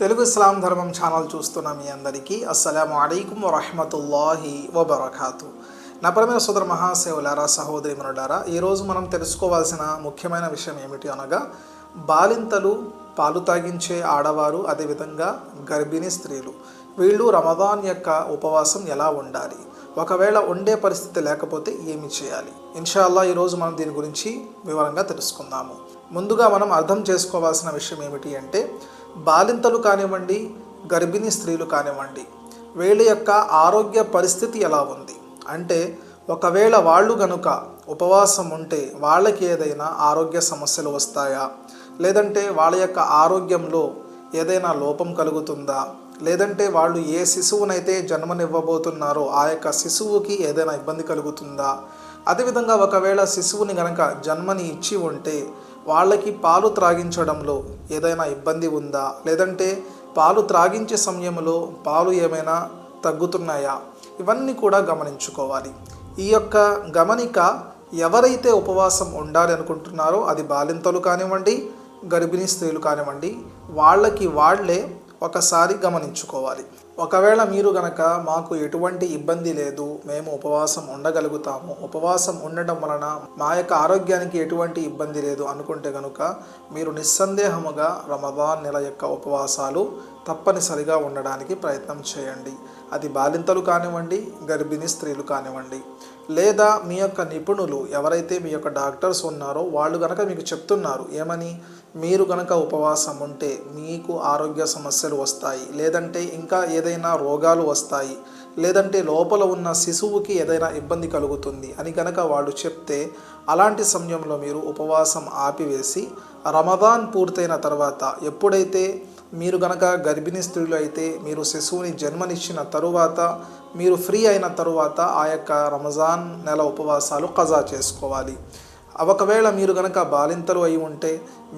తెలుగు ఇస్లాం ధర్మం ఛానల్ చూస్తున్న మీ అందరికీ అస్సలం అయికం వరహమతుల్లాహి వబర్కాతు. నా పరమైన సోదర మహాసేవులారా సహోదరి మనులారా ఈరోజు మనం తెలుసుకోవాల్సిన ముఖ్యమైన విషయం ఏమిటి అనగా బాలింతలు పాలు తాగించే ఆడవారు అదేవిధంగా గర్భిణీ స్త్రీలు. వీళ్ళు రమదాన్ యొక్క ఉపవాసం ఎలా ఉండాలి? ఒకవేళ ఉండే పరిస్థితి లేకపోతే ఏమి చేయాలి? ఇన్షాల్లా ఈరోజు మనం దీని గురించి వివరంగా తెలుసుకుందాము. ముందుగా మనం అర్థం చేసుకోవాల్సిన విషయం ఏమిటి అంటే బాలింతలు కానివ్వండి గర్భిణీ స్త్రీలు కానివ్వండి వీళ్ళ యొక్క ఆరోగ్య పరిస్థితి ఎలా ఉంది? అంటే ఒకవేళ వాళ్ళు గనుక ఉపవాసం ఉంటే వాళ్ళకి ఏదైనా ఆరోగ్య సమస్యలు వస్తాయా? లేదంటే వాళ్ళ యొక్క ఆరోగ్యంలో ఏదైనా లోపం కలుగుతుందా? లేదంటే వాళ్ళు ఏ శిశువునైతే జన్మనివ్వబోతున్నారో ఆ యొక్క శిశువుకి ఏదైనా ఇబ్బంది కలుగుతుందా? అదేవిధంగా ఒకవేళ శిశువుని గనక జన్మని ఇచ్చి ఉంటే వాళ్ళకి పాలు త్రాగించడంలో ఏదైనా ఇబ్బంది ఉందా? లేదంటే పాలు త్రాగించే సమయంలో పాలు ఏమైనా తగ్గుతున్నాయా? ఇవన్నీ కూడా గమనించుకోవాలి. ఈ యొక్క గమనిక ఎవరైతే ఉపవాసం ఉండాలి అనుకుంటున్నారో అది బాలింతలు కానివ్వండి గర్భిణీ స్త్రీలు కానివ్వండి వాళ్ళకి వాళ్ళే ఒకసారి గమనించుకోవాలి. ఒకవేళ మీరు గనక మాకు ఎటువంటి ఇబ్బంది లేదు మేము ఉపవాసం ఉండగలుగుతాము. ఉపవాసం ఉండడం వలన మా యొక్క ఆరోగ్యానికి ఎటువంటి ఇబ్బంది లేదు అనుకుంటే కనుక మీరు నిస్సందేహముగా రమదాన్ నెల యొక్క ఉపవాసాలు తప్పనిసరిగా ఉండడానికి ప్రయత్నం చేయండి. అది బాలింతలు కానివ్వండి గర్భిణీ స్త్రీలు కానివ్వండి. లేదా మీ యొక్క నిపుణులు ఎవరైతే మీ యొక్క డాక్టర్స్ ఉన్నారో వాళ్ళు గనక మీకు చెప్తున్నారు ఏమని? మీరు గనక ఉపవాసం ఉంటే మీకు ఆరోగ్య సమస్యలు వస్తాయి. లేదంటే ఇంకా ఏదైనా రోగాలు వస్తాయి. లేదంటే లోపల ఉన్న శిశువుకి ఏదైనా ఇబ్బంది కలుగుతుంది అని కనుక వాళ్ళు చెప్తే అలాంటి సమయంలో మీరు ఉపవాసం ఆపివేసి రమదాన్ పూర్తయిన తర్వాత ఎప్పుడైతే మీరు గనక గర్భిణీ స్త్రీలు అయితే మీరు శిశువుని జన్మనిచ్చిన తరువాత మీరు ఫ్రీ అయిన తరువాత ఆ యొక్క రమజాన్ నెల ఉపవాసాలు కజా చేసుకోవాలి. ఒకవేళ మీరు కనుక బాలింతలు అయి ఉంటే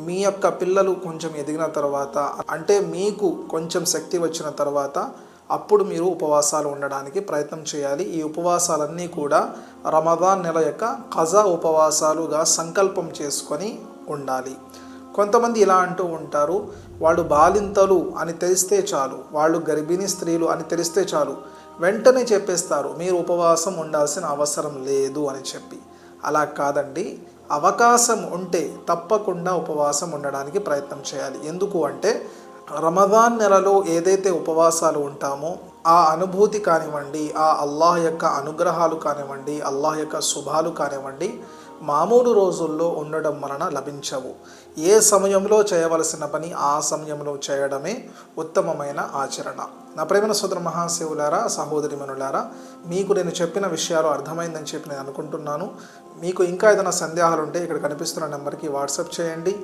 మీ యొక్క పిల్లలు కొంచెం ఎదిగిన తర్వాత అంటే మీకు కొంచెం శక్తి వచ్చిన తర్వాత అప్పుడు మీరు ఉపవాసాలు ఉండడానికి ప్రయత్నం చేయాలి. ఈ ఉపవాసాలన్నీ కూడా రమదాన్ నెల యొక్క ఖజా ఉపవాసాలుగా సంకల్పం చేసుకొని ఉండాలి. కొంతమంది ఇలా అంటూ ఉంటారు వాళ్ళు బాలింతలు అని తెలిస్తే చాలు వాళ్ళు గర్భిణీ స్త్రీలు అని తెలిస్తే చాలు. వెంటనే చెప్పేస్తారు మీరు ఉపవాసం ఉండాల్సిన అవసరం లేదు అని చెప్పి. అలా కాదండి. అవకాశం ఉంటే తప్పకుండా ఉపవాసం ఉండడానికి ప్రయత్నం చేయాలి. ఎందుకు అంటే రమదాన్ నెలలో ఏదైతే ఉపవాసాలు ఉంటామో ఆ అనుభూతి కానివ్వండి ఆ అల్లాహ్ యొక్క అనుగ్రహాలు కానివ్వండి అల్లాహ్ యొక్క శుభాలు కానివ్వండి మామూలు రోజుల్లో ఉండడం వలన లభించవు. ఏ సమయంలో చేయవలసిన పని ఆ సమయంలో చేయడమే ఉత్తమమైన ఆచరణ. నా ప్రేమన సోదర మహాశివులారా సహోదరి మనులారా మీకు నేను చెప్పిన విషయాలు అర్థమైందని చెప్పి నేను అనుకుంటున్నాను. మీకు ఇంకా ఏదైనా సందేహాలు ఉంటే ఇక్కడ కనిపిస్తున్న నెంబర్కి వాట్సాప్ చేయండి.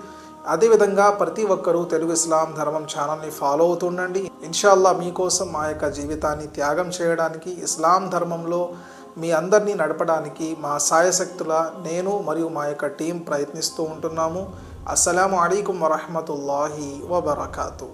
అదేవిధంగా ప్రతి ఒక్కరూ తెలుగు ఇస్లాం ధర్మం ఛానల్ని ఫాలో అవుతుండండి ఇన్షాల్లా మీకోసం మా యొక్క జీవితాన్ని త్యాగం చేయడానికి ఇస్లాం ధర్మంలో మీ అందరినీ నడపడానికి మా సాయశక్తుల నేను మరియు మా యొక్క టీం ప్రయత్నిస్తూ ఉంటున్నాము. అస్సలం అయికం వరహమతుల్లాహి వబర్కాతూ.